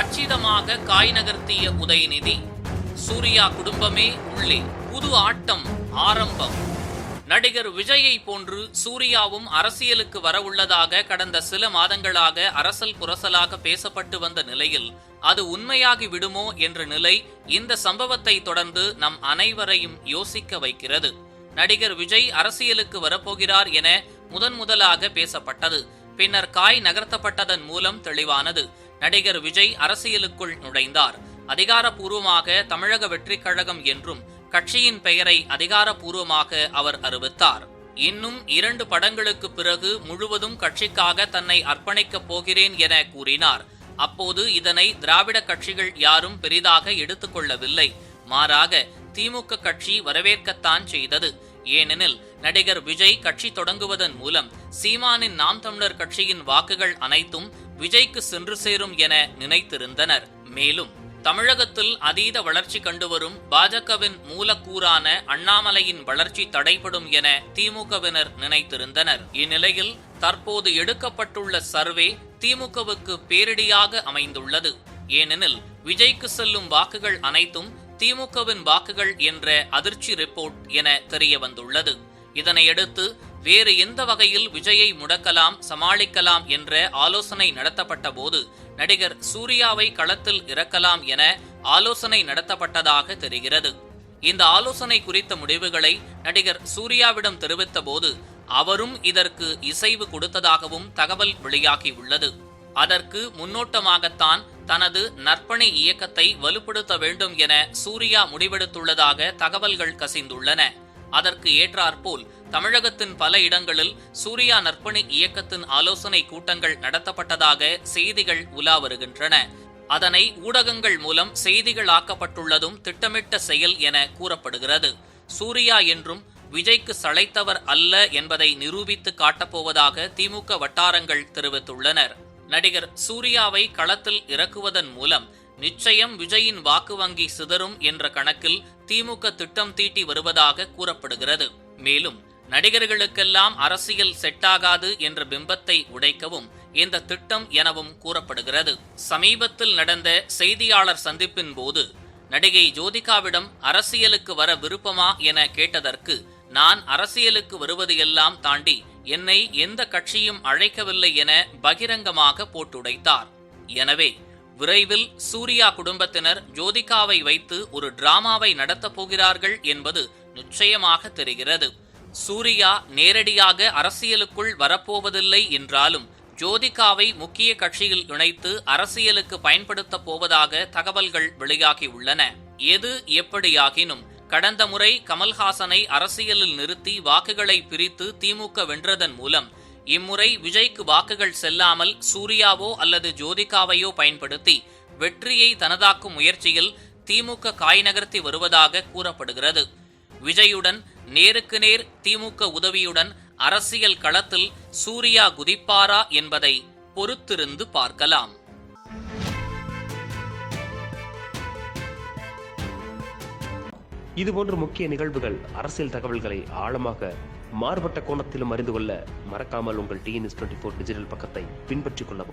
கச்சிதமாக காய் நகர்த்திய உதயநிதி சூர்யா குடும்பமே உள்ளே புது ஆட்டம் ஆரம்பம். நடிகர் விஜயை போன்று சூர்யாவும் அரசியலுக்கு வரவுள்ளதாக கடந்த சில மாதங்களாக அரசல் புரசலாக பேசப்பட்டு வந்த நிலையில் அது உண்மையாகி விடுமோ என்ற நிலை இந்த சம்பவத்தை தொடர்ந்து நம் அனைவரையும் யோசிக்க வைக்கிறது. நடிகர் விஜய் அரசியலுக்கு வரப்போகிறார் என முதன் முதலாக பேசப்பட்டது. பின்னர் காய் நகர்த்தப்பட்டதன் மூலம் தெளிவானது. நடிகர் விஜய் அரசியலுக்குள் நுழைந்தார். அதிகாரப்பூர்வமாக தமிழக வெற்றிக் கழகம் என்றும் கட்சியின் பெயரை அதிகாரப்பூர்வமாக அவர் அறிவித்தார். இன்னும் இரண்டு படங்களுக்கு பிறகு முழுவதும் கட்சிக்காக தன்னை அர்ப்பணிக்கப் போகிறேன் என கூறினார். அப்போது இதனை திராவிட கட்சிகள் யாரும் பெரிதாக எடுத்துக்கொள்ளவில்லை மாறாக திமுக கட்சி வரவேற்கத்தான் செய்தது. ஏனெனில் நடிகர் விஜய் கட்சி தொடங்குவதன் மூலம் சீமானின் நாம் தமிழர் கட்சியின் வாக்குகள் அனைத்தும் விஜய்க்கு சென்று சேரும் என நினைத்திருந்தனர். மேலும் தமிழகத்தில் அதீத வளர்ச்சி கண்டுவரும் பாஜகவின் மூலக்கூறான அண்ணாமலையின் வளர்ச்சி தடைபடும் என திமுகவினர் நினைத்திருந்தனர். இந்நிலையில் தற்போது எடுக்கப்பட்டுள்ள சர்வே திமுகவுக்கு பேரிடியாக அமைந்துள்ளது. ஏனெனில் விஜய்க்கு செல்லும் வாக்குகள் அனைத்தும் திமுகவின் வாக்குகள் என்ற அதிர்ச்சி ரிப்போர்ட் என தெரிய வந்துள்ளது இதனையடுத்து வேறு எந்த வகையில் விஜயை முடக்கலாம் சமாளிக்கலாம் என்ற ஆலோசனை நடத்தப்பட்ட போது நடிகர் சூர்யாவை களத்தில் இறக்கலாம் என ஆலோசனை நடத்தப்பட்டதாக தெரிகிறது. இந்த ஆலோசனை குறித்த முடிவுகளை நடிகர் சூர்யாவிடம் தெரிவித்த போது அவரும் இதற்கு இசைவு கொடுத்ததாகவும் தகவல் வெளியாகியுள்ளது. அதற்கு முன்னோட்டமாகத்தான் தனது நற்பணி இயக்கத்தை வலுப்படுத்த வேண்டும் என சூர்யா முடிவெடுத்துள்ளதாக தகவல்கள் கசிந்துள்ளன. அதற்கு ஏற்றாற்போல் தமிழகத்தின் பல இடங்களில் சூர்யா நற்பணி இயக்கத்தின் ஆலோசனை கூட்டங்கள் நடத்தப்பட்டதாக செய்திகள் உலா வருகின்றன. அதனை ஊடகங்கள் மூலம் செய்திகளாக்கப்பட்டுள்ளதும் திட்டமிட்ட செயல் என கூறப்படுகிறது. சூர்யா என்றும் விஜய்க்கு சளைத்தவர் அல்ல என்பதை நிரூபித்து காட்டப்போவதாக திமுக வட்டாரங்கள் தெரிவித்துள்ளனர். நடிகர் சூர்யாவை களத்தில் இறக்குவதன் மூலம் நிச்சயம் விஜயின் வாக்கு வங்கி சிதறும் என்ற கணக்கில் திமுக திட்டம் தீட்டி வருவதாக கூறப்படுகிறது. மேலும் நடிகர்களுக்கெல்லாம் அரசியல் செட்டாகாது என்ற பிம்பத்தை உடைக்கவும் இந்த திட்டம் எனவும் கூறப்படுகிறது. சமீபத்தில் நடந்த செய்தியாளர் சந்திப்பின் போது நடிகை ஜோதிகாவிடம் அரசியலுக்கு வர விருப்பமா என கேட்டதற்கு நான் அரசியலுக்கு வருவது எல்லாம் தாண்டி என்னை எந்த கட்சியும் அழைக்கவில்லை என பகிரங்கமாக போட்டுடைத்தார். எனவே விரைவில் சூர்யா குடும்பத்தினர் ஜோதிகாவை வைத்து ஒரு டிராமாவை நடத்தப் போகிறார்கள் என்பது நிச்சயமாக தெரிகிறது. சூர்யா நேரடியாக அரசியலுக்குள் வரப்போவதில்லை என்றாலும் ஜோதிகாவை முக்கிய கட்சியில் இணைத்து அரசியலுக்கு பயன்படுத்தப் போவதாக தகவல்கள் வெளியாகியுள்ளன எது எப்படியாகினும் கடந்த முறை கமல்ஹாசனை அரசியலில் நிறுத்தி வாக்குகளை பிரித்து திமுக வென்றதன் மூலம் இம்முறை விஜய்க்கு வாக்குகள் செல்லாமல் சூர்யாவோ அல்லது ஜோதிகாவையோ பயன்படுத்தி வெற்றியை தனதாக்கும் முயற்சியில் திமுக காய் நகர்த்தி வருவதாக கூறப்படுகிறது. விஜயுடன் நேருக்கு நேர் திமுக உதவியுடன் அரசியல் களத்தில் சூர்யா குதிப்பாரா என்பதை பொறுத்திருந்து பார்க்கலாம். இதுபோன்ற முக்கிய நிகழ்வுகள் அரசியல் தகவல்களை ஆழமாக மாறுபட்ட கோணத்திலும் அறிந்து கொள்ள மறக்காமல் உங்கள் டிஎன்எஸ் டுவெண்ட்டி ஃபோர் டிஜிட்டல் பக்கத்தை பின்பற்றிக் கொள்ளவும்.